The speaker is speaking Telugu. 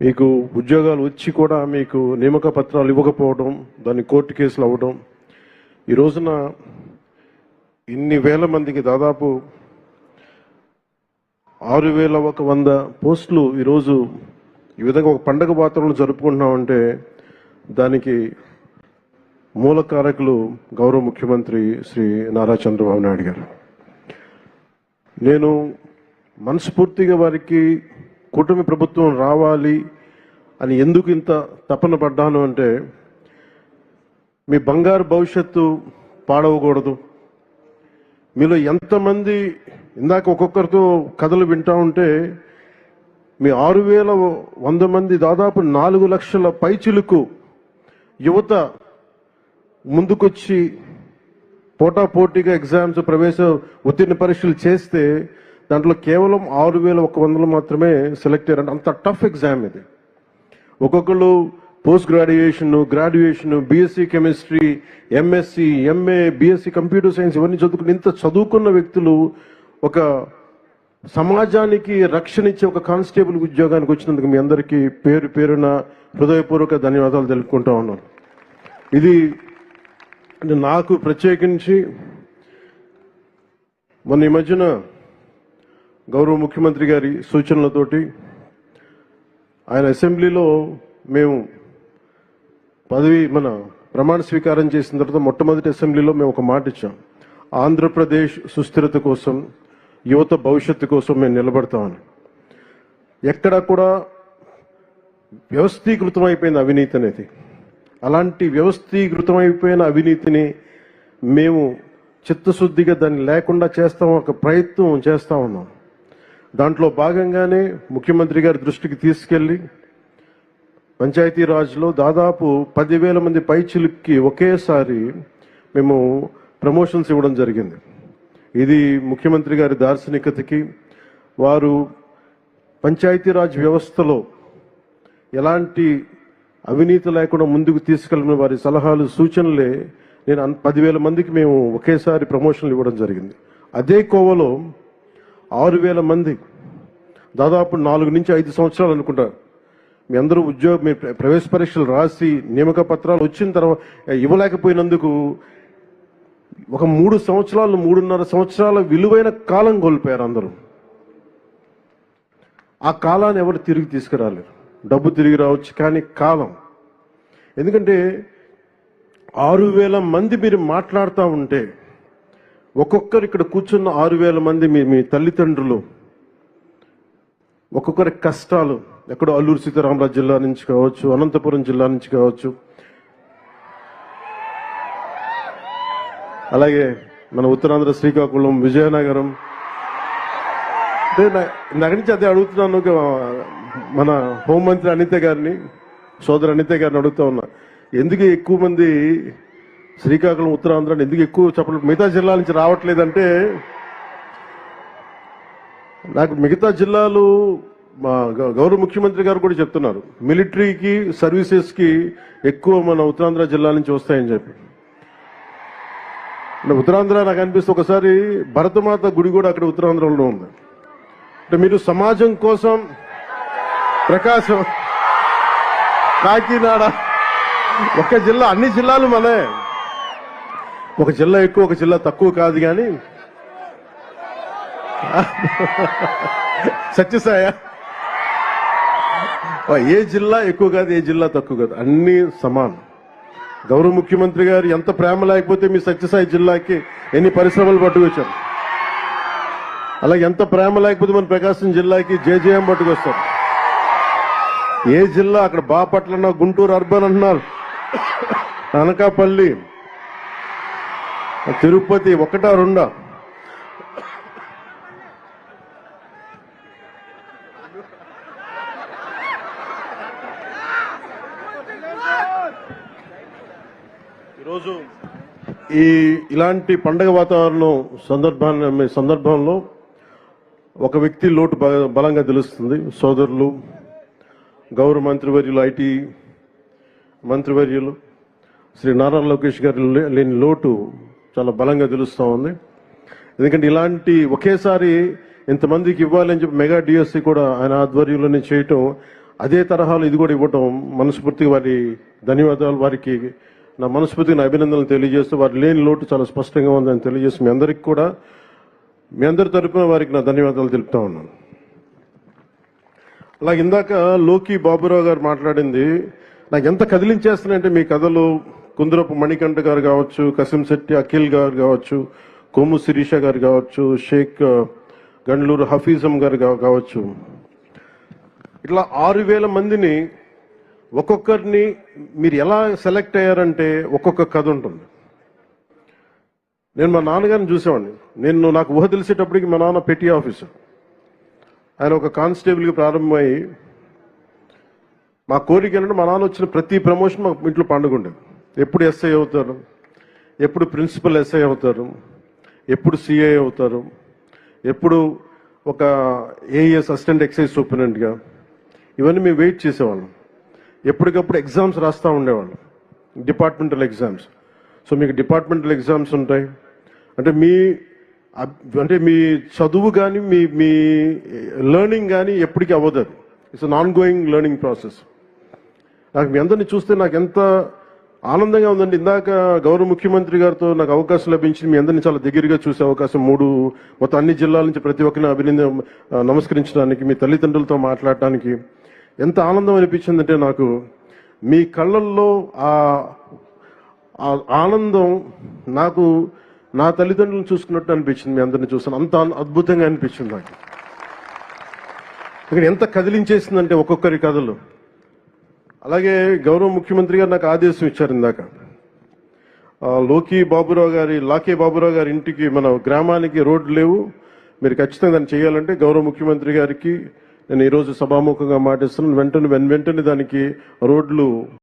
మీకు ఉద్యోగాలు వచ్చి కూడా మీకు నియామక పత్రాలు ఇవ్వకపోవడం దాన్ని కోర్టు కేసులు అవ్వడం. ఈ రోజున ఇన్ని వేల మందికి దాదాపు ఆరు వేల ఒక వంద పోస్టులు ఈరోజు ఈ విధంగా ఒక పండగ వాతావరణం జరుపుకుంటున్నామంటే దానికి మూల కారకులు గౌరవ ముఖ్యమంత్రి శ్రీ నారా చంద్రబాబు నాయుడు గారు. నేను మనస్ఫూర్తిగా వారికి కూటమి ప్రభుత్వం రావాలి అని ఎందుకు ఇంత తపన పడ్డాను అంటే మీ బంగారు భవిష్యత్తు పాడవకూడదు. మీలో ఎంతమంది ఇందాక ఒక్కొక్కరితో కథలు వింటా ఉంటే మీ ఆరు వేల వంద మంది దాదాపు నాలుగు లక్షల పైచిలుకు యువత ముందుకొచ్చి పోటాపోటీగా ఎగ్జామ్స్ ప్రవేశ ఉత్తీర్ణ పరీక్షలు చేస్తే దాంట్లో కేవలం ఆరు వేల ఒక వందలు మాత్రమే సెలెక్ట్ అయ్యారంటే అంత టఫ్ ఎగ్జామ్ ఇది. ఒక్కొక్కళ్ళు post graduation graduation BSc chemistry MSc MA BSc computer science ఇవన్నీ చదువుకుని ఇంత చదువుకున్న వ్యక్తులు ఒక సమాజానికి రక్షణ ఇచ్చే ఒక కానిస్టేబుల్ ఉద్యోగానికి వచ్చినందుకు మీ అందరికీ పేరు పేరున హృదయపూర్వక ధన్యవాదాలు తెలుపుకుంటా ఉన్నాను. ఇది నాకు ప్రత్యేకించి మొన్న ఈ మధ్యన గౌరవ ముఖ్యమంత్రి గారి సూచనలతోటి ఆయన అసెంబ్లీలో మేము పదవి మన ప్రమాణ స్వీకారం చేసిన తర్వాత మొట్టమొదటి అసెంబ్లీలో మేము ఒక మాట ఇచ్చాం. ఆంధ్రప్రదేశ్ సుస్థిరత కోసం యువత భవిష్యత్తు కోసం మేము నిలబడతామని. ఎక్కడా కూడా వ్యవస్థీకృతం అవినీతి అనేది. అలాంటి వ్యవస్థీకృతం అయిపోయిన అవినీతిని మేము చిత్తశుద్ధిగా దాన్ని లేకుండా చేస్తాం ఒక ప్రయత్నం చేస్తా ఉన్నాం. దాంట్లో భాగంగానే ముఖ్యమంత్రి గారి దృష్టికి తీసుకెళ్ళి పంచాయతీరాజ్లో దాదాపు పదివేల మంది పైచిలుక్కి ఒకేసారి మేము ప్రమోషన్స్ ఇవ్వడం జరిగింది. ఇది ముఖ్యమంత్రి గారి దార్శనికతకి వారు పంచాయతీరాజ్ వ్యవస్థలో ఎలాంటి అవినీతి లేకుండా ముందుకు తీసుకెళ్ళిన వారి సలహాలు సూచనలే నేను పదివేల మందికి మేము ఒకేసారి ప్రమోషన్లు ఇవ్వడం జరిగింది. అదే కోవలో ఆరు వేల మంది దాదాపు నాలుగు నుంచి ఐదు సంవత్సరాలు అనుకుంటా. మీ అందరూ ఉద్యోగ మీ ప్ర- ప్రవేశ పరీక్షలు రాసి నియామక పత్రాలు వచ్చిన తర్వాత ఇవ్వలేకపోయినందుకు ఒక మూడు సంవత్సరాలు మూడున్నర సంవత్సరాల విలువైన కాలం కోల్పోయారు అందరూ. ఆ కాలాన్ని ఎవరు తిరిగి తీసుకురాలేరు. డబ్బు తిరిగి రావచ్చు కానీ కాలం. ఎందుకంటే ఆరు వేల మంది మీరు మాట్లాడుతూ ఉంటే ఒక్కొక్కరు ఇక్కడ కూర్చున్న ఆరు వేల మంది మీ మీ తల్లిదండ్రులు ఒక్కొక్కరి కష్టాలు ఎక్కడో అల్లూరు సీతారామరాజు జిల్లా నుంచి కావచ్చు అనంతపురం జిల్లా నుంచి కావచ్చు. అలాగే మన ఉత్తరాంధ్ర శ్రీకాకుళం విజయనగరం. అంటే ఇందాక నుంచి అదే అడుగుతున్నాను మన హోంమంత్రి అనిత గారిని సోదరు అనిత గారిని అడుగుతా ఉన్నా. ఎందుకు ఎక్కువ మంది శ్రీకాకుళం ఉత్తరాంధ్ర ఎందుకు ఎక్కువ చెప్పడం మిగతా జిల్లాల నుంచి రావట్లేదంటే నాకు మిగతా జిల్లాలు మా గౌరవ ముఖ్యమంత్రి గారు కూడా చెప్తున్నారు. మిలిటరీకి సర్వీసెస్కి ఎక్కువ మన ఉత్తరాంధ్ర జిల్లా నుంచి వస్తాయని చెప్పి. అంటే ఉత్తరాంధ్ర నాకు అనిపిస్తే ఒకసారి భరతమాత గుడి కూడా అక్కడ ఉత్తరాంధ్రలో ఉంది. అంటే మీరు సమాజం కోసం ప్రకాశం కాకినాడ ఒక జిల్లా అన్ని జిల్లాలు మనే ఒక జిల్లా ఎక్కువ ఒక జిల్లా తక్కువ కాదు కానీ సత్యసాయ ఏ జిల్లా ఎక్కువ కాదు ఏ జిల్లా తక్కువ కాదు అన్ని సమానం. గౌరవ ముఖ్యమంత్రి గారు ఎంత ప్రేమ లేకపోతే మీ సత్యసాయి జిల్లాకి ఎన్ని పరిశ్రమలు పట్టుకొచ్చారు? అలాగే ఎంత ప్రేమ లేకపోతే మన ప్రకాశం జిల్లాకి జేజేఎం పట్టుకొస్తారు? ఏ జిల్లా అక్కడ బాపట్ల గుంటూరు అర్బన్ అంటున్నారు? అనకాపల్లి తిరుపతి ఒకటా రెండా? ఈ ఇలాంటి పండగ వాతావరణం సందర్భాన్ని సందర్భంలో ఒక వ్యక్తి లోటు బ- బలంగా తెలుస్తుంది. సోదరులు గౌరవ మంత్రివర్యులు ఐటీ మంత్రివర్యులు శ్రీ నారా లోకేష్ గారి లే- లేని లోటు చాలా బలంగా తెలుస్తూ ఉంది. ఎందుకంటే ఇలాంటి ఒకేసారి ఇంతమందికి ఇవ్వాలని చెప్పి మెగా డిఎస్సి కూడా ఆయన ఆధ్వర్యంలోనే చేయటం అదే తరహాలో ఇది కూడా ఇవ్వటం మనస్ఫూర్తిగా వారి ధన్యవాదాలు. వారికి నా మనస్ఫూర్తిగా నా అభినందనలు తెలియజేస్తూ వారి లేని లోటు చాలా స్పష్టంగా ఉందని తెలియజేసి మీ అందరికీ కూడా మీ అందరి తరపున వారికి నా ధన్యవాదాలు తెలుపుతా ఉన్నాను. అలాగే ఇందాక లోకి బాబురావు గారు మాట్లాడింది నాకు ఎంత కదిలించేస్తున్నాయంటే మీ కథలు కుందరపు మణికంఠ గారు కావచ్చు కసింశెట్టి అఖిల్ గారు కావచ్చు కొమ్ము శిరీష గారు కావచ్చు షేక్ గండ్లూరు హఫీజం గారు కావచ్చు. ఇట్లా ఆరు వేల మందిని ఒక్కొక్కరిని మీరు ఎలా సెలెక్ట్ అయ్యారంటే ఒక్కొక్క కథ ఉంటుంది. నేను మా నాన్నగారిని చూసేవాడిని. నేను నాకు ఊహ తెలిసేటప్పటికి మా నాన్న పెట్టి ఆఫీసర్ ఆయన ఒక కానిస్టేబుల్కి ప్రారంభమై మా కోరిక ఏంటంటే మా నాన్న వచ్చిన ప్రతి ప్రమోషన్ మా ఇంట్లో పండుగ ఉండేది. ఎప్పుడు ఎస్ఐ అవుతారు? ఎప్పుడు ప్రిన్సిపల్ ఎస్ఐ అవుతారు? ఎప్పుడు సిఐ అవుతారు? ఎప్పుడు ఒక ఏఎస్ అసిస్టెంట్ ఎక్సైజ్ సూపరింటెంట్గా ఇవన్నీ మేము వెయిట్ చేసేవాళ్ళం. ఎప్పటికప్పుడు ఎగ్జామ్స్ రాస్తూ ఉండేవాళ్ళం. Departmental exams. సో మీకు డిపార్ట్మెంటల్ ఎగ్జామ్స్ ఉంటాయి. అంటే మీ అంటే మీ చదువు కానీ మీ మీ లెర్నింగ్ కానీ ఎప్పటికీ అవ్వదు అది. It's non going learning process నాకు మీ అందరిని చూస్తే నాకు ఎంత ఆనందంగా ఉందండి ఇందాక గౌరవ ముఖ్యమంత్రి గారితో నాకు అవకాశం లభించింది. మీ అందరిని చాలా దగ్గరగా చూసే అవకాశం మూడు మొత్తం అన్ని జిల్లాల నుంచి ప్రతి ఒక్కరిని అభినందన నమస్కరించడానికి మీ తల్లిదండ్రులతో మాట్లాడటానికి. ఎంత ఆనందం అనిపించిందంటే నాకు మీ కళ్ళల్లో ఆ ఆనందం నాకు నా తల్లిదండ్రులను చూసుకున్నట్టు అనిపించింది మీ అందరిని చూస్తాను అంత అద్భుతంగా అనిపించింది నాకు. ఇక్కడ ఎంత కదిలించేసిందంటే ఒక్కొక్కరి కథలు. అలాగే గౌరవ ముఖ్యమంత్రి గారు నాకు ఆదేశం ఇచ్చారు ఇందాక. లోకి బాబురావు గారి లాకే బాబురావు గారి ఇంటికి మన గ్రామానికి రోడ్లు లేవు. మీరు ఖచ్చితంగా దాన్ని చేయాలంటే గౌరవ ముఖ్యమంత్రి గారికి నేను ఈరోజు సభాముఖంగా మాటిస్తున్నాను. వెంటనే వెన్ వెంటనే దానికి రోడ్లు